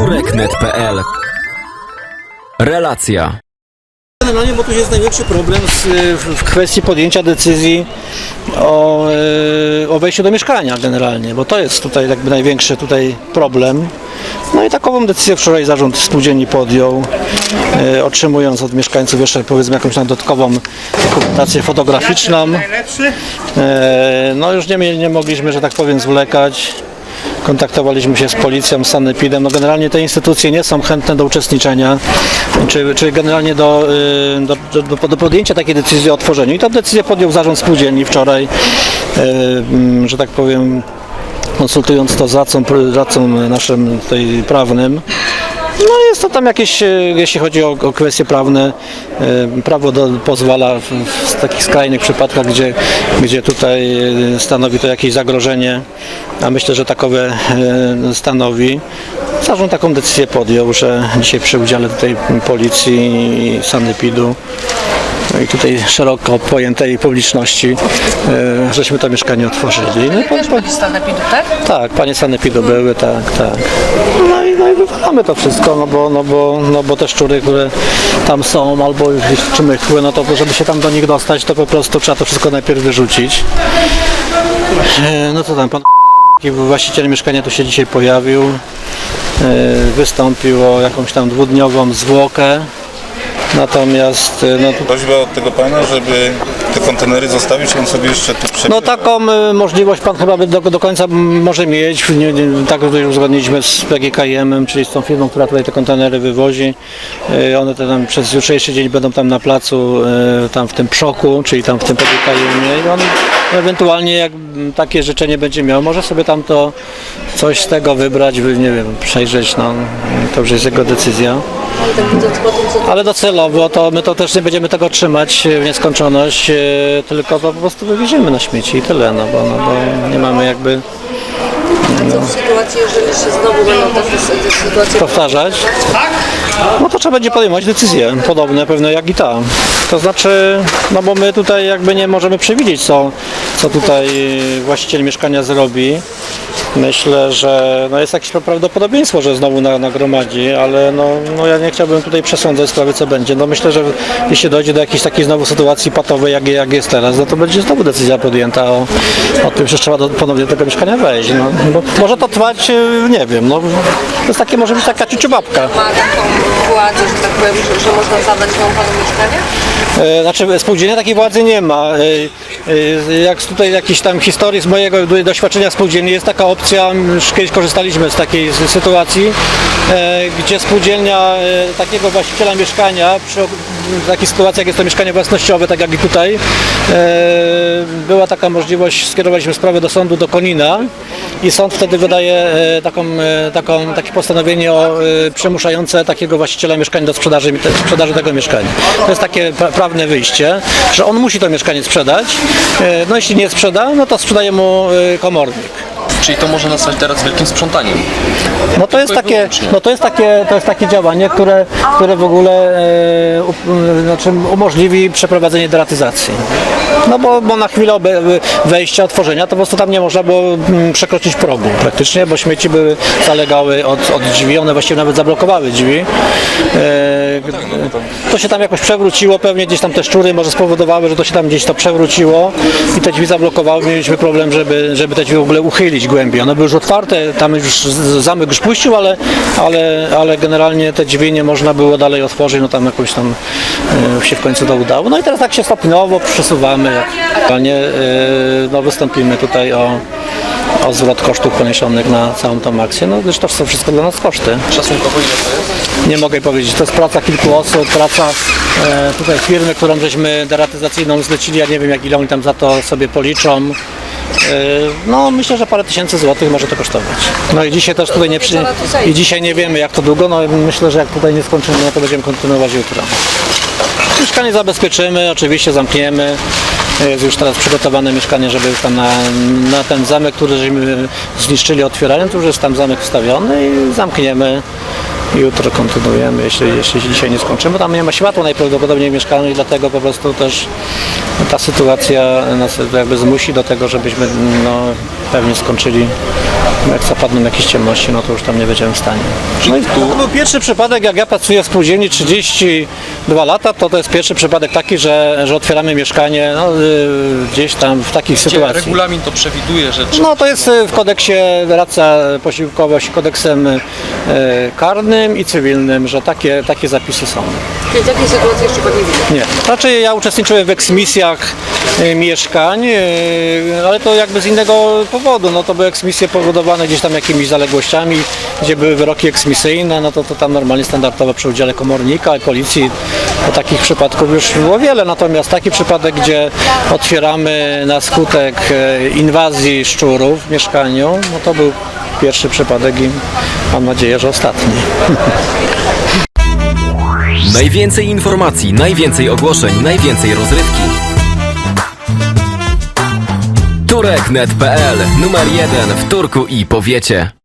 tureknet.pl Relacja Generalnie, bo tu jest największy problem z, w, w kwestii podjęcia decyzji o, e, o wejściu do mieszkania generalnie, bo to jest tutaj jakby największy tutaj problem. No i takową decyzję wczoraj zarząd spółdzielni podjął, e, otrzymując od mieszkańców jeszcze powiedzmy jakąś tam dodatkową dokumentację fotograficzną. E, no już nie, nie mogliśmy, że tak powiem, zwlekać. Kontaktowaliśmy się z policją, z sanepidem. No generalnie te instytucje nie są chętne do uczestniczenia, czy, czy generalnie do, y, do, do, do podjęcia takiej decyzji o otworzeniu. I tę decyzję podjął zarząd spółdzielni wczoraj, y, mm, że tak powiem, konsultując to z radcą, radcą naszym tutaj prawnym. No jest to tam jakieś, e, jeśli chodzi o, o kwestie prawne, e, prawo do, pozwala w, w takich skrajnych przypadkach, gdzie, gdzie tutaj e, stanowi to jakieś zagrożenie, a myślę, że takowe stanowi. Zarząd taką decyzję podjął, że dzisiaj przy udziale tutaj policji i sanepidu i tutaj szeroko pojętej publiczności, e, żeśmy to mieszkanie otworzyli. No, Też byli sanepidu, tak? tak, panie sanepidu były, tak, tak. No i, no i wywalamy to wszystko, no bo, no, bo, no bo te szczury, które tam są albo już gdzieś czmychły, no to żeby się tam do nich dostać, to po prostu trzeba to wszystko najpierw wyrzucić. E, No to tam pan właściciel mieszkania tu się dzisiaj pojawił, e, wystąpił o jakąś tam dwudniową zwłokę. Natomiast e, no, Prośba od tego pana, żeby te kontenery zostawić, on sobie jeszcze tu przebywa. No taką y, możliwość pan chyba by do, do końca m- może mieć. Nie, nie, tak tutaj uzgodniliśmy z PGKM, czyli z tą firmą, która tutaj te kontenery wywozi. Y, One te tam przez jutrzejszy dzień będą tam na placu, y, tam w tym przoku, czyli tam w tym PGKM i on ewentualnie jak m, takie życzenie będzie miał, może sobie tam to coś z tego wybrać, by, nie wiem, przejrzeć, no to już jest jego decyzja. Ale tak docelowo to my to też nie będziemy tego trzymać w nieskończoność, e, tylko to po prostu wywieziemy na śmieci i tyle, no bo, no bo nie mamy jakby co w sytuacji, jeżeli się znowu będą takie sy- te sytuacje powtarzać. No to trzeba będzie podejmować decyzje podobne pewne jak i ta. To znaczy, no bo my tutaj jakby nie możemy przewidzieć co, co tutaj właściciel mieszkania zrobi. Myślę, że no jest jakieś prawdopodobieństwo, że znowu na- nagromadzi, ale no, no ja nie chciałbym tutaj przesądzać sprawy co będzie. No myślę, że jeśli dojdzie do jakiejś takiej znowu sytuacji patowej jak, jak jest teraz, no to będzie znowu decyzja podjęta o, o tym, że trzeba do, ponownie do tego mieszkania wejść. No, bo może to trwać, e, nie wiem, no to jest takie, może być taka ciuciubabka. ma taką władzę, że tak powiem, że, że można zadać wam panu mieszkanie? E, Znaczy spółdzielnia takiej władzy nie ma. E, Jak tutaj jakiejś tam historii z mojego do- doświadczenia spółdzielni jest taka opcja, już kiedyś korzystaliśmy z takiej sytuacji, e, gdzie spółdzielnia e, takiego właściciela mieszkania, przy takich sytuacjach jest to mieszkanie własnościowe, tak jak i tutaj, e, była taka możliwość, skierowaliśmy sprawę do sądu do Konina i sąd wtedy wydaje e, taką, e, taką, takie postanowienie o, e, przymuszające takiego właściciela mieszkania do sprzedaży, sprzedaży tego mieszkania. To jest takie pra, prawne wyjście, że on musi to mieszkanie sprzedać. No jeśli nie sprzeda, no to sprzedaje mu komornik. Czyli to może nastać teraz wielkim sprzątaniem. No to jest takie, no to jest takie, to jest takie działanie, które, które w ogóle e, u, znaczy umożliwi przeprowadzenie deratyzacji. No bo, bo na chwilę obe- wejścia, otworzenia to po prostu tam nie można było mm, przekroczyć progu praktycznie, bo śmieci były zalegały od, od drzwi, one właściwie nawet zablokowały drzwi. E, to się tam jakoś przewróciło, pewnie gdzieś tam te szczury może spowodowały, że to się tam gdzieś to przewróciło i te drzwi zablokowały. Mieliśmy problem, żeby, żeby te drzwi w ogóle uchylić głębiej. One były już otwarte, tam już zamek już puścił, ale, ale, ale generalnie te drzwi nie można było dalej otworzyć, no tam jakoś tam e, się w końcu to udało. No i teraz tak się stopniowo przesuwamy. Aktualnie e, no, wystąpimy tutaj o, o zwrot kosztów poniesionych na całą tą akcję, no gdyż to są wszystko dla nas koszty. Szacunkowo ile to jest? Nie mogę powiedzieć, to jest praca kilku osób, praca e, tutaj firmy, którą żeśmy deratyzacyjną zlecili, ja nie wiem jak ile oni tam za to sobie policzą. E, no myślę, że parę tysięcy złotych może to kosztować. No i dzisiaj też tutaj nie przy... i dzisiaj nie wiemy jak to długo, no myślę, że jak tutaj nie skończymy, no to będziemy kontynuować jutro. Mieszkanie zabezpieczymy, oczywiście zamkniemy. Jest już teraz przygotowane mieszkanie, żeby już tam na, na ten zamek, który żeśmy zniszczyli otwierając, to już jest tam zamek wstawiony i zamkniemy. Jutro kontynuujemy, jeśli, jeśli dzisiaj nie skończymy. Tam nie ma światła najprawdopodobniej w mieszkaniu i dlatego po prostu też ta sytuacja nas jakby zmusi do tego, żebyśmy no, pewnie skończyli Jak zapadną jakieś ciemności, no to już tam nie będziemy w stanie. No i to był pierwszy przypadek, jak ja pracuję w spółdzielni 32 lata, to to jest pierwszy przypadek taki, że, że otwieramy mieszkanie no, y, gdzieś tam w takiej Gdzie sytuacji. regulamin to przewiduje, że No to jest y, w kodeksie doradca posiłkowość, kodeksem y, karnym i cywilnym, że takie, takie zapisy są. Czyli takiej sytuacji jeszcze Pan nie widział. Nie. Raczej ja uczestniczyłem w eksmisjach mieszkań, y, ale to jakby z innego powodu. No to były eksmisje powodowane gdzieś tam jakimiś zaległościami, gdzie były wyroki eksmisyjne, no to, to tam normalnie standardowo przy udziale komornika, policji. To takich przypadków już było wiele, natomiast taki przypadek, gdzie otwieramy na skutek e, inwazji szczurów w mieszkaniu, no to był pierwszy przypadek i mam nadzieję, że ostatni. Najwięcej informacji, najwięcej ogłoszeń, najwięcej rozrywki. Tureknet.pl numer jeden w Turku i powiecie.